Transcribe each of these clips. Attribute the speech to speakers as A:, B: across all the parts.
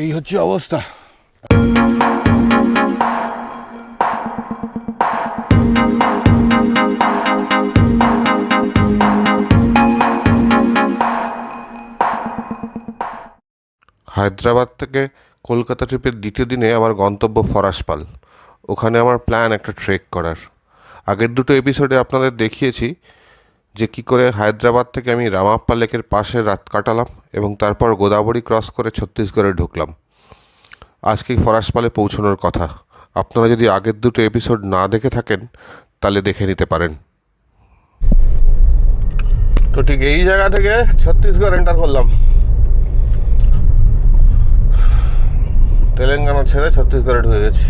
A: এই হচ্ছে অবস্থা।
B: হায়দ্রাবাদ থেকে কলকাতা ট্রিপের দ্বিতীয় দিনে আমার গন্তব্য ফরাসপাল ওখানে আমার প্ল্যান একটা ট্রেক করার। আগের দুটো এপিসোডে আপনাদের দেখিয়েছি যে কী করে হায়দ্রাবাদ থেকে আমি রামাপ্পা লেকের পাশে রাত কাটালাম এবং তারপর গোদাবরী ক্রস করে ছত্তিশগড়ে ঢুকলাম। আজকেই ফরাসপালে পৌঁছানোর কথা? আপনারা যদি আগের দুটো এপিসোড না দেখে থাকেন, তাহলে দেখে নিতে পারেন।
A: তো ঠিক এই জায়গা থেকে ছত্তিশগড় এন্টার করলাম। তেলেঙ্গানা ছেড়ে ছত্তিশগড়ে ঢুকে গেছি।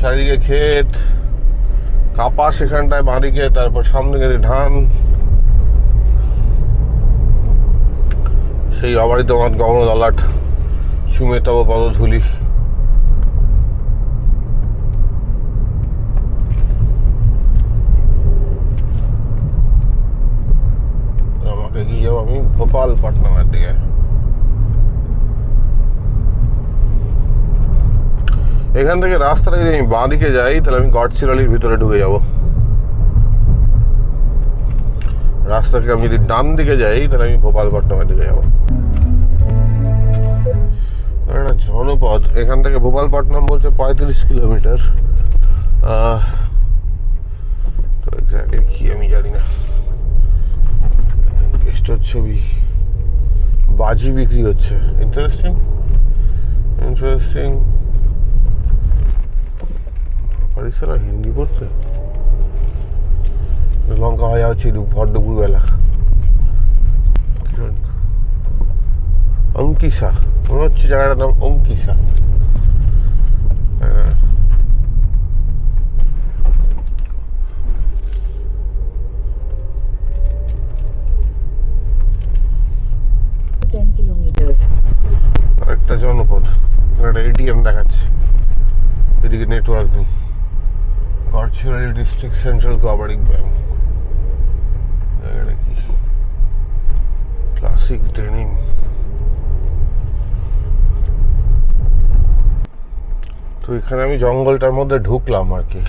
A: চারিদিকে ক্ষেত কাপাস এখানটায় বাঁদিকে তারপর সামনে গেলে ধান সেই অবারিত মাত গগন ললাট চুমে তব পদধূলি আমাকে গিয়ে যাব আমি ভোপাল পাটনামের দিকে এখান থেকে রাস্তাটা যদি আমি বাঁ দিকে যাই, তাহলে আমি গডচিরালির ভিতরে ঢুকে যাব। রাস্তাকে আমি যদি ডান দিকে যাই, তাহলে আমি ভোপালপট্টমের দিকে যাব। একটা জনপদ, এখান থেকে ভোপালপট্টনম বলছে পঁয়ত্রিশ কিলোমিটার। তো এক্স্যাক্টলি কি আমি জানি না। গেস্টের ছবি। বাজি বিক্রি হচ্ছে। ইন্টারেস্টিং ইন্টারেস্টিং পারিস না হিন্দি পড়তে। লঙ্কা ভাজা হচ্ছে ভর দুপুরবেলা অঙ্কিসা মনে হচ্ছে জায়গাটার নাম অঙ্কিসা হ্যাঁ
C: Ten kilometers.
A: আরেকটা জনপদ এখানে একটা এটিএম দেখাচ্ছে এদিকে নেটওয়ার্ক নেই Gadchiroli district central cooperative bank জায়গাটা কি? ক্লাসিক ডেনিম তো এখানে আমি জঙ্গলটার মধ্যে ঢুকলাম আর কি।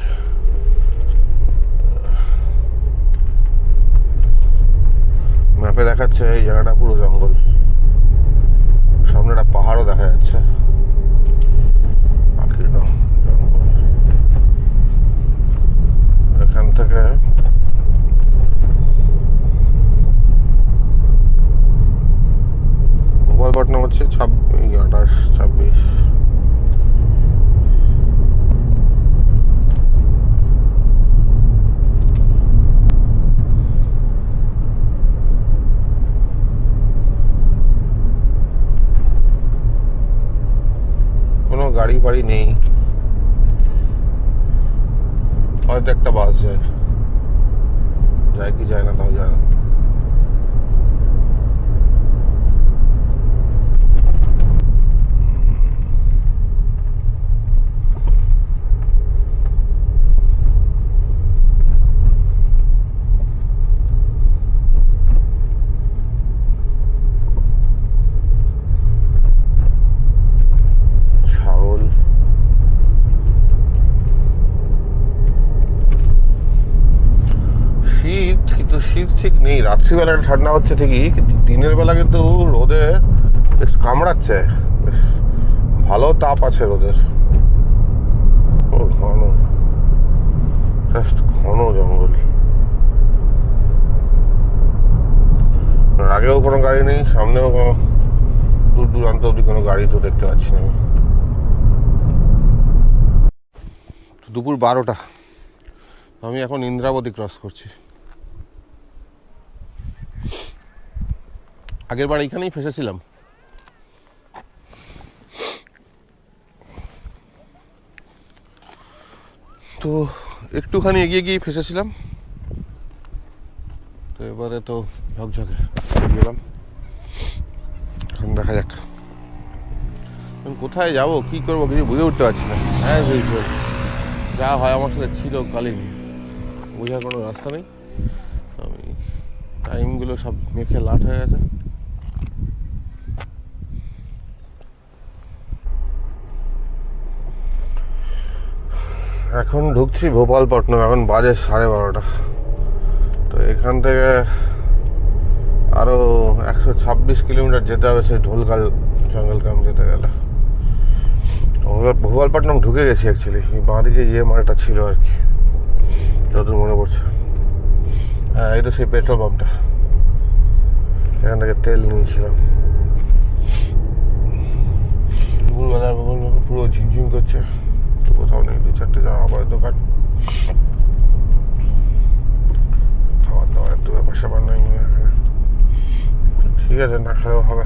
A: ম্যাপে দেখাচ্ছে এই জায়গাটা পুরো জঙ্গল। সামনে একটা পাহাড়ও দেখা যাচ্ছে পাখির নাম জঙ্গল এখান থেকে গোপালপট্টনম হচ্ছে ছাব্বিশ আঠাশ ছাব্বিশ কোনো গাড়ি ফাড়ি নেই হয়তো একটা বাস যায় যায় কি যায় না তাও যায় না ছাগল শীত কিন্তু শীত ঠিক নেই, রাত্রিবেলা ঠান্ডা হচ্ছে ঠিকই, কিন্তু দিনের বেলা কিন্তু রোদে বেশ কামড়াচ্ছে, বেশ ভালো তাপ আছে রোদের। ঘন ঘন জঙ্গল। আগেও কোনো গাড়ি নেই, সামনেও কোনো দূর দূরান্ত অব্দি কোনো গাড়ি তো দেখতে পাচ্ছি না আমি। দুপুর বারোটা। আমি এখন ইন্দ্রাবতী ক্রস করছি। আগের বার এইখানেই ফেসেছিলাম। তো একটুখানি এগিয়ে গিয়ে ফেসেছিলাম। তো এবারে তো ঝকঝকে গেলাম। এখন দেখা যাক। কোথায় যাব, কি করব কিছু বুঝে উঠতে পারছি না। হ্যাঁ যা হয় আমার সাথে ছিল কালীন বোঝার কোনো রাস্তা নেই। টাইমগুলো সব মেখে লাট হয়ে গেছে। এখন ঢুকছি ভোপালপট্টনম এখন বাজে সাড়ে বারোটা। তো এখান থেকে আরও একশো ছাব্বিশ কিলোমিটার যেতে হবে সেই ঢোলকাল জঙ্গলগ্রাম যেতে গেলে। ভোপালপট্টনম ঢুকে গেছি অ্যাকচুয়ালি বাঁদিকে ইয়ে মারাটা ছিল আর কি, যতদূর মনে পড়ছে। এটা সেই পেট্রোল পাম্পটা এখান থেকে তেল নিয়েছিলাম। দুপুরবেলা পুরো ঝিমঝিম করছে, তো কোথাও নেই, দু চারটে জামা কাপড়ের দোকান। খাবার দাবার একটু ব্যাপার স্যাপার নেই ঠিক আছে, না খেলেও হবে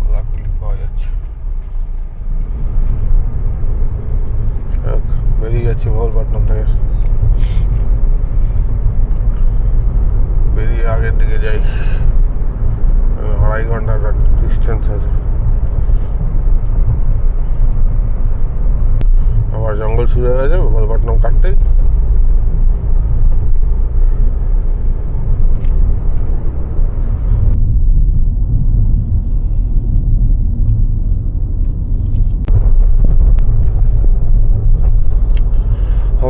A: কলাকুলি পাওয়া যাচ্ছে যাক, বেরিয়ে যাচ্ছি ভোলপাটনাম থেকে বেরিয়ে আগের দিকে যাই আহ, আড়াই ঘণ্টার ডিস্টেন্স আছে আবার জঙ্গল শুরু হয়ে যাবে ভোলপাটনাম কাটতেই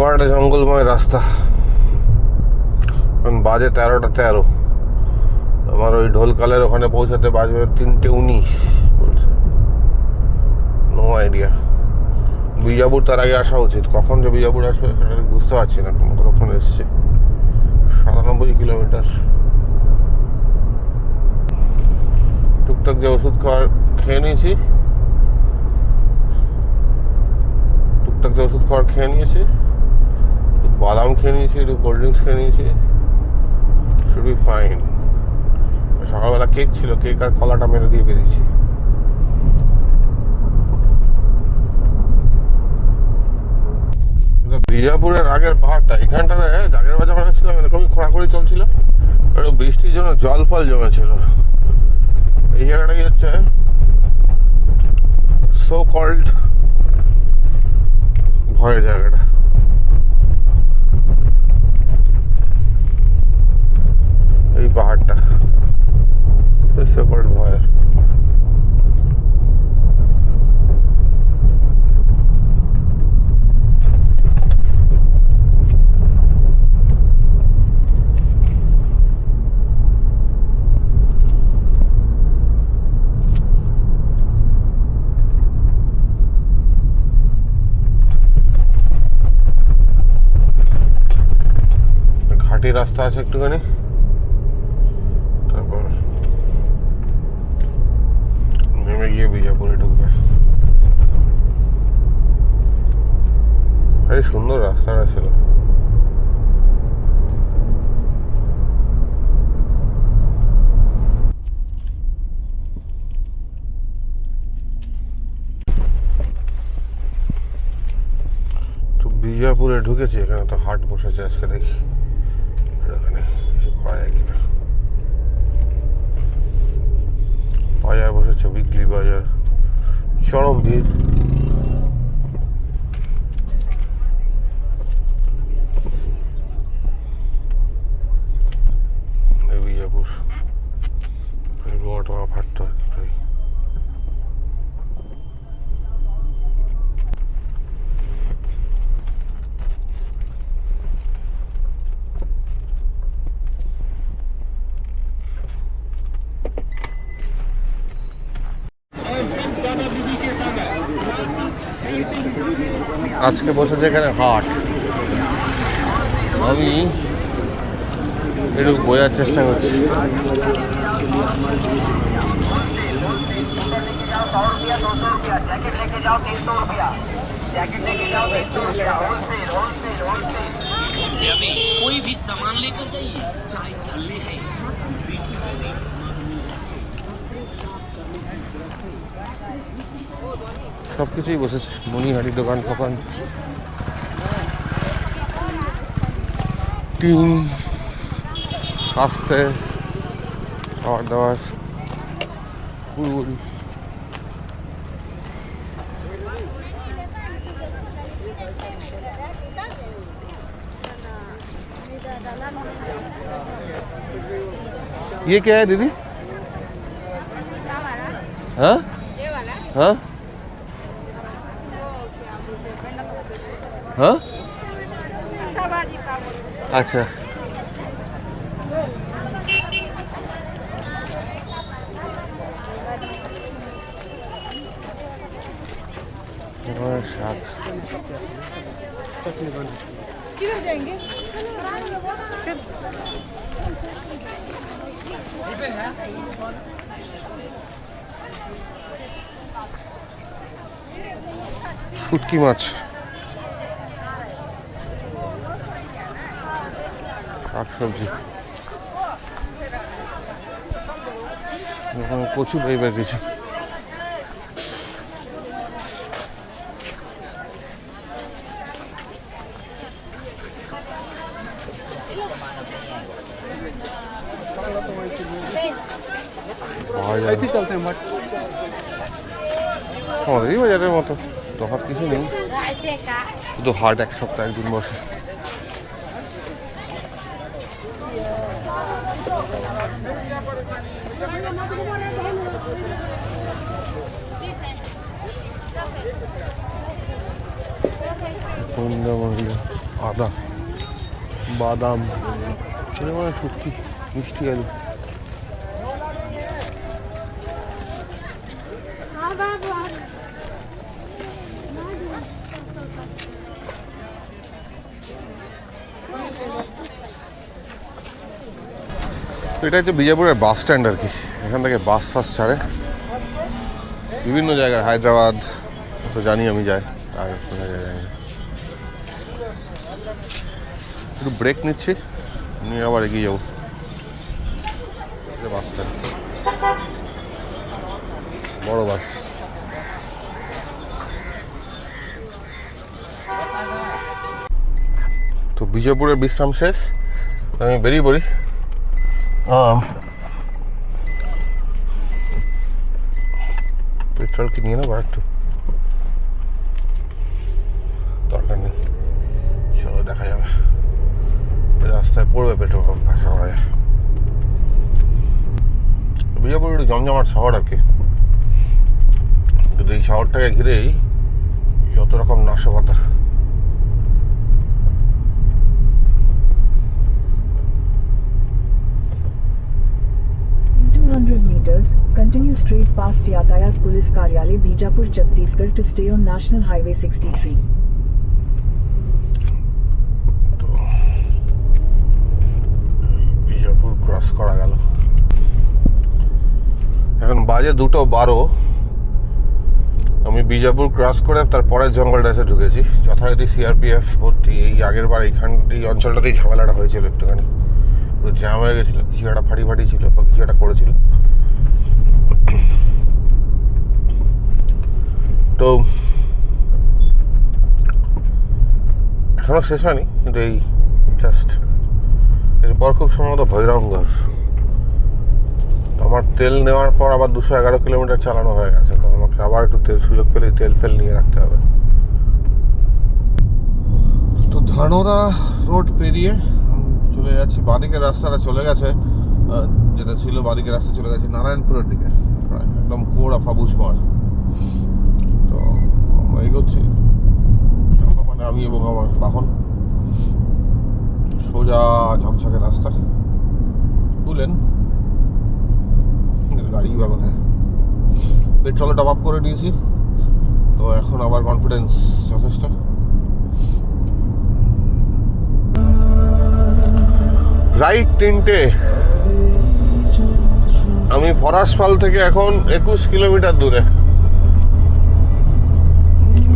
A: আবার একটা জঙ্গলময় রাস্তা। এখন বাজে তেরোটা তেরো। আমার ওই ঢোলকালের ওখানে পৌঁছাতে বাজবে তিনটে উনিশ, বলছে। নো আইডিয়া বিজাপুর তার আগে আসা উচিত। কখন যে বিজাপুর আসবে সেটা বুঝতে পারছি না। কতক্ষণ এসছে? সাতানব্বই কিলোমিটার। টুকটাক যে ওষুধ খাওয়ার খেয়ে নিয়েছি। টুকটাক যে ওষুধ খাওয়ার খেয়ে নিয়েছি। বাদাম খেয়ে নিয়েছি, একটু কোল্ড ড্রিঙ্কস খেয়ে নিয়েছি শুড বি ফাইন সকালবেলা কেক ছিল কেক আর কলাটা মেরে দিয়ে বেরিয়েছি। বিজাপুরের আগের পাহাড়টা, এখানটাতে আগের বার যখন এসেছিলাম এরকমই খোঁড়াখড়ি চলছিল। একটু বৃষ্টির জন্য জল ফল জমেছিল। এই জায়গাটাই হচ্ছে সো কল্ড ভয়ের জায়গাটা এই পাহাড়টা সো কল্ড ভয়ের ঘাটি রাস্তা আছে একটুখানি। তারপর নেমে গিয়ে বিজাপুরে ঢুকবে। এই সুন্দর রাস্তাটা ছিল। বিজাপুরে ঢুকেছি, এখানে তো হাট বসেছে আজকে দেখি। করা যায় কিনা বাজার বসেছে উইকলি বাজার। চরম ভিড় এই বিজাপুর এই গোয়াটা ফাটতে হয় প্রায় আজকে বসেছে এখানে হাট আমি একটু বোঝার চেষ্টা করছি
D: सौ रुपया दो सौ रुपया जैकेट लेके जाओ तीन सौ रुपया जैकेट लेके जाओ तीन सौ रुपया होलसेल होलसेल होलसेल
E: अभी कोई भी सामान लेकर जाइए चाहे छल्ले है
A: সব কিছুই বসেছে মণিহারি দোকান ফোকান টিন আস্তে খাবার দাবার কুড়ুল ये क्या है दीदी हाँ हाँ হ্যাঁ? আচ্ছা। শাক শুটকি মাছ। শাক সবজি। কচু টাইপের কিছু। আমাদেরই বাজারের মতো। তফাৎ কিছু নেই। শুধু হাট এক সপ্তাহ একদিন বসে। কুন্দামরিয়া আদা বাদাম। এটা মানে শুটকি মিষ্টি আলু এটা হচ্ছে বিজাপুরের বাস স্ট্যান্ড আর কি। এখান থেকে বাস ফাস ছাড়ে। বিভিন্ন জায়গায়, হায়দ্রাবাদ, তো জানি আমি যাই। আর কোথায় যায় একটু ব্রেক নিচ্ছি, নিয়ে আবার এগিয়ে যাব। বাস বড় বাস তো বিজয়পুরের বিশ্রাম শেষ, আমি বেরিয়ে পড়ি। পেট্রোল কি নিয়ে নেব একটু দরকার নেই। চলো, দেখা যাবে। রাস্তায় পড়বে পেট্রোল পাম্প সবাই বিজাপুর একটু জমজমার শহর আর কি। কিন্তু এই শহরটাকে ঘিরেই যত রকম নাশকতা।
C: কন্টিনিউ পাস্ট যাতায়াত পুলিশ কার্যালয় Bijapur Chhattisgarh to stay on national highway
A: sixty three বাজে দুটো বারো। আমি বিজাপুর ক্রস করে তার পরের জঙ্গলটা এসে ঢুকেছি। যথারীতি সিআরপিএফ ভর্তি, এই আগের বার এইখান, এই অঞ্চলটাতেই ঝামেলাটা হয়েছিল একটুখানি। পুরো জ্যাম হয়ে গেছিল, কিছু একটা ফাটি ফাটি ছিল বা কিছু একটা করেছিল। তো, এখনও শেষ হয়নি, কিন্তু এই জাস্ট এরপর খুব সম্ভবত ভৈরবগড়। আমার তেল নেওয়ার পর আবার দুশো এগারো কিলোমিটার চালানো হয়ে গেছে। তো আমাকে আবার একটু তেল, সুযোগ পেলে তেল ফেল নিয়ে রাখতে হবে। তো ধানোরা রোড পেরিয়ে চলে যাচ্ছি, বাঁদিকের রাস্তাটা চলে গেছে যেটা ছিল বাঁদিকের রাস্তা চলে গেছে নারায়ণপুরের দিকে একদম কোড়া ফাবুজ মার তো আমরা এগোচ্ছি। মানে আমি এবং আমার বাহন। সোজা ঝকঝকে রাস্তা বুঝলেন কিন্তু গাড়ি বা কোথায়। পেট্রোলে টপ আপ করে নিয়েছি। তো এখন আবার কনফিডেন্স যথেষ্ট। রাইট তিনটে আমি ফরাসপাল থেকে এখন একুশ কিলোমিটার দূরে।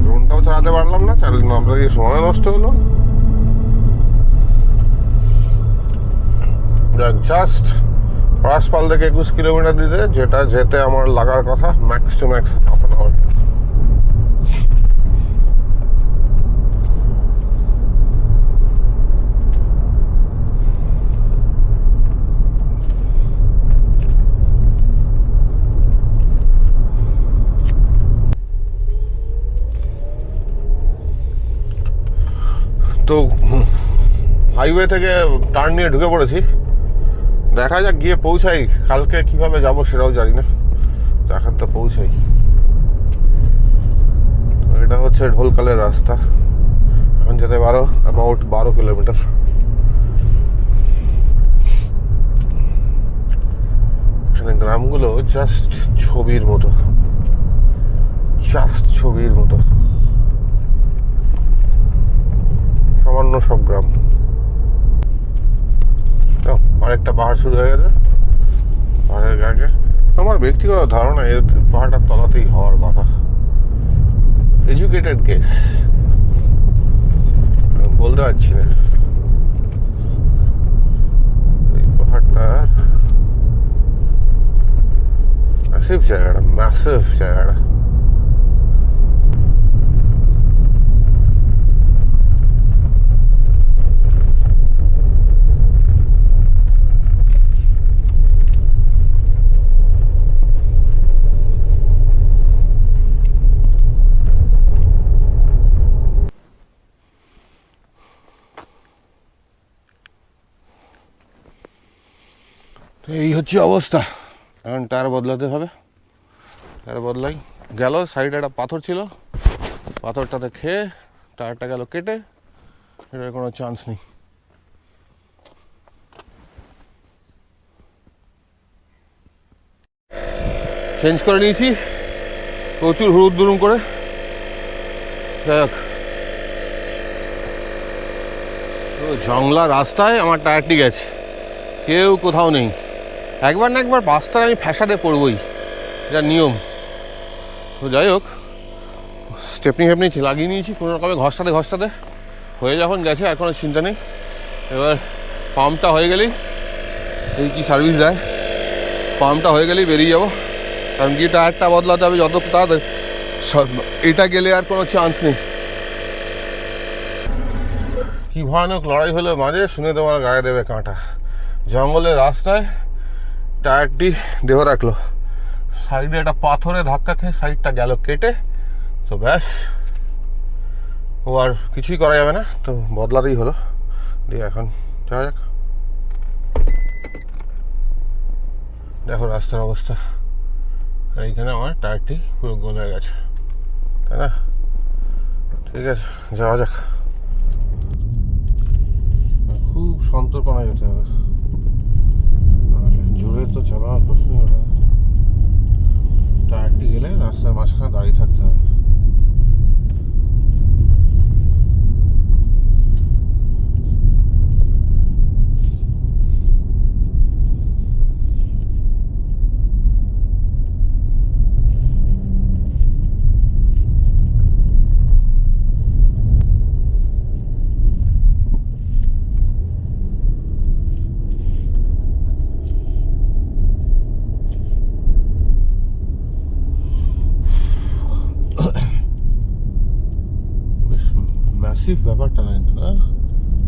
A: ড্রোনটাও চালাতে পারলাম না, চালিয়ে আমরা কি সময় নষ্ট হলো। জাস্ট পরাশপাল থেকে একুশ কিলোমিটার দিতে, যেটা যেতে আমার লাগার কথা max to max half an hour তো হাইওয়ে থেকে টার্ন নিয়ে ঢুকে পড়েছি। দেখা যাক গিয়ে পৌঁছাই। কালকে কীভাবে যাব সেটাও জানি না। তো এখন তো পৌঁছাই। এটা হচ্ছে ঢোলকালের রাস্তা। এখন যেতে পারো অ্যাবাউট বারো কিলোমিটার। এখানে গ্রামগুলো জাস্ট ছবির মতো। জাস্ট ছবির মতো। সামান্য সব গ্রাম। আরেকটা পাহাড় শুরু হয়ে গেছে। পাহাড়ের আগে। আমার ব্যক্তিগত ধারণা, এর পাহাড়টার তলাতেই হওয়ার কথা। এডুকেটেড কেস বলতে পারছি না। এই ম্যাসিভ জায়গাটা ম্যাসিভ জায়গাটা। এই হচ্ছে অবস্থা। এখন টায়ার বদলাতে হবে। টায়ার বদলাই। গেল, সাইডে একটা পাথর ছিল। পাথরটাতে খেয়ে টায়ারটা গেল কেটে, এটার কোনো চান্স নেই। চেঞ্জ করে নিয়েছি। প্রচুর হুড়ুদ দুরুম করে। যাই হোক। জংলা রাস্তায় আমার টায়ারটি গেছে। কেউ কোথাও নেই। একবার না একবার বাস্তার আমি ফ্যাসাদে পড়বই। এটা নিয়ম। তো যাই হোক স্টেপনি ফেপনি লাগিয়ে নিয়েছি, কোনো রকমে ঘষটাতে ঘষটাতে। হয়ে যখন গেছে, আর কোনো চিন্তা নেই। এবার পাম্পটা হয়ে গেলেই এই কি সার্ভিস দেয়? পাম্পটা হয়ে গেলেই বেরিয়ে যাব। কারণ কি, টায়ারটা বদলাতে হবে যত তাড়াতাড়ি। এটা গেলে আর কোনো চান্স নেই। কি ভয়ানক লড়াই হলো মাঝে, শুনে তোমার গায়ে দেবে কাঁটা। জঙ্গলের রাস্তায় টায়ারটি দেহ রাখল। সাইডে একটা পাথরে ধাক্কা খেয়ে সাইডটা গেল কেটে। তো ব্যাস, ও আর কিছুই করা যাবে না। তো বদলাতেই হলো। দিয়ে এখন যাওয়া যাক। দেখো রাস্তার অবস্থা। এইখানে আমার টায়ারটি পুরো গলে গেছে। তাই না? ঠিক আছে, যাওয়া যাক। খুব সন্তর্পণা যেতে হবে। জোরে তো চালানোর প্রশ্নই ওঠে না। টায়ারটি গেলে রাস্তার মাঝখানে দাঁড়িয়ে থাকতে হবে। ম্যাসিভ ব্যাপারটা না কিন্তু না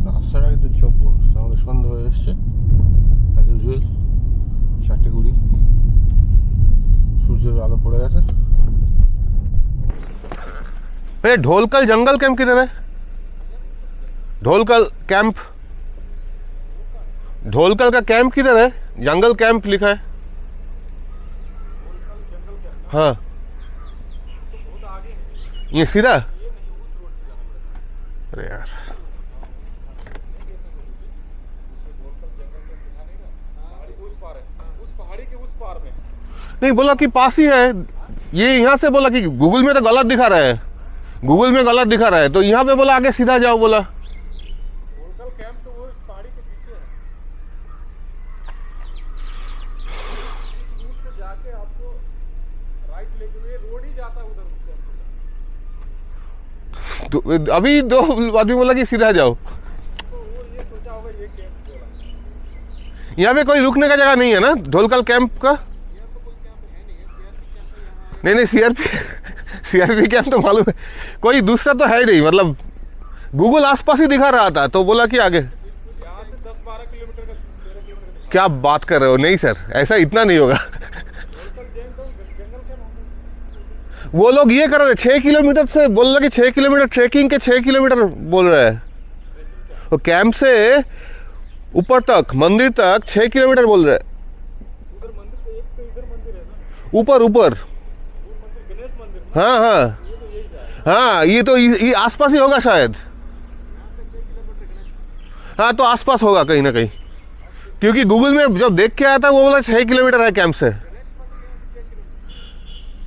A: রাস্তাটা কিন্তু চোখ আমাদের সন্ধ্যা হয়ে এসছে অ্যাজ ইউজুয়াল চারটে কুড়ি সূর্যের আলো পড়ে গেছে ए ढोलकल जंगल कैंप किधर है ढोलकल कैंप ढोलकल का कैंप किधर है जंगल कैंप लिखा है हाँ ये सीधा अरे यार। नहीं, बोला कि पास ही है। ये यहाँ से बोला कि गूगल में तो गलत दिखा रहा है। गूगल में गलत दिखा रहा है। तो यहाँ पे बोला, आगे सीधा जाओ, बोला। तो अभी दो आदमी बोला कि सीधा जाओ। यहाँ पे कोई रुकने का जगह नहीं है ना? ढोलकल कैंप का? नहीं नहीं सीआरपी सीआरपी कैंप तो मालूम है। कोई दूसरा तो है ही नहीं मतलब गूगल आसपास ही दिखा रहा था तो बोला कि आगे। क्या बात कर रहे हो? नहीं सर ऐसा इतना नहीं होगा। वो लोग ये कर रहे छः किलोमीटर से बोल रहे कि छः किलोमीटर ट्रैकिंग के छः किलोमीटर बोल रहे हैं। वो कैंप से ऊपर तक, मंदिर तक छः किलोमीटर बोल रहे ऊपर ऊपर। हाँ हाँ। हाँ ये तो ये आसपास ही होगा शायद। हाँ तो आसपास होगा कहीं ना कहीं। क्योंकि गूगल में जब देख के आया था, वो बोला छः किलोमीटर है कैंप से।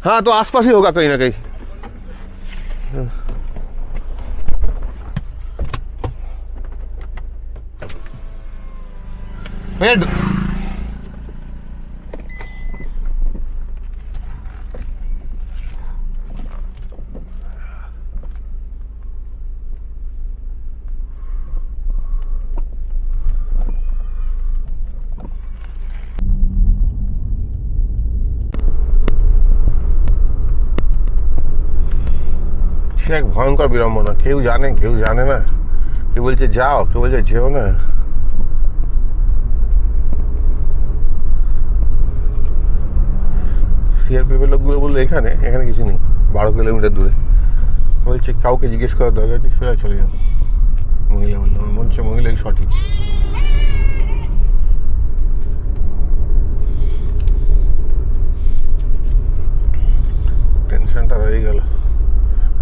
A: हाँ तो आसपास ही होगा कहीं ना कहीं। भैया সে এক ভয়ঙ্কর বিড়ম্বনা। কেউ জানে কেউ জানে না। কেউ বলছে, যাও। কেউ বলছে, যেও না। সিআরপিএফের লোকগুলো বলল, এখানে এখানে কিছু নেই, বারো কিলোমিটার দূরে। বলছে, কাউকে জিজ্ঞেস করার দরকার নেই, সোজা চলে যাও। মহিলা বলল, আমার মনে হচ্ছে মহিলাই সঠিক। টেনশনটা রয়ে গেল।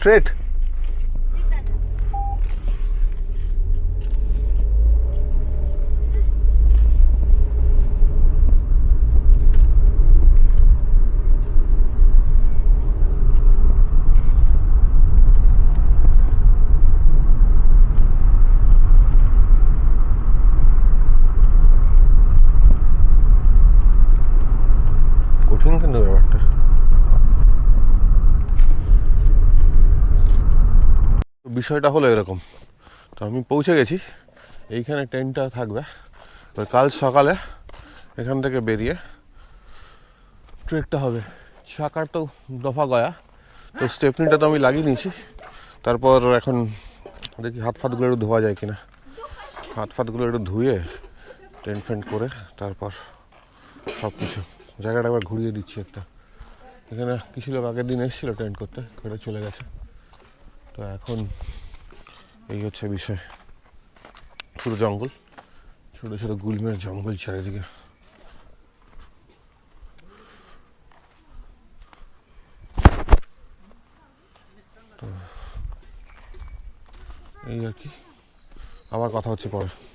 A: straight. বিষয়টা হলো এরকম। তো আমি পৌঁছে গেছি। এইখানে ট্রেনটা থাকবে। এবার কাল সকালে এখান থেকে বেরিয়ে ট্রেকটা হবে। চাকার তো দফা গয়া। তো স্টেপনিটা তো আমি লাগিয়ে নিয়েছি। তারপর এখন দেখি হাত ফাতগুলো একটু ধোয়া যায় কিনা। হাত ফাতগুলো একটু ধুয়ে টেন্ট ফেন্ট করে তারপর সব কিছু জায়গাটা একবার ঘুরিয়ে দিচ্ছি একটা। এখানে কিছু লোক আগের দিন এসেছিল টেন্ট করতে। করে চলে গেছে। তো এখন এই হচ্ছে বিষয়। ছোটো জঙ্গল, ছোটো ছোটো গুলমের জঙ্গল চারিদিকে। এই আর কি। আবার কথা হচ্ছে পরে।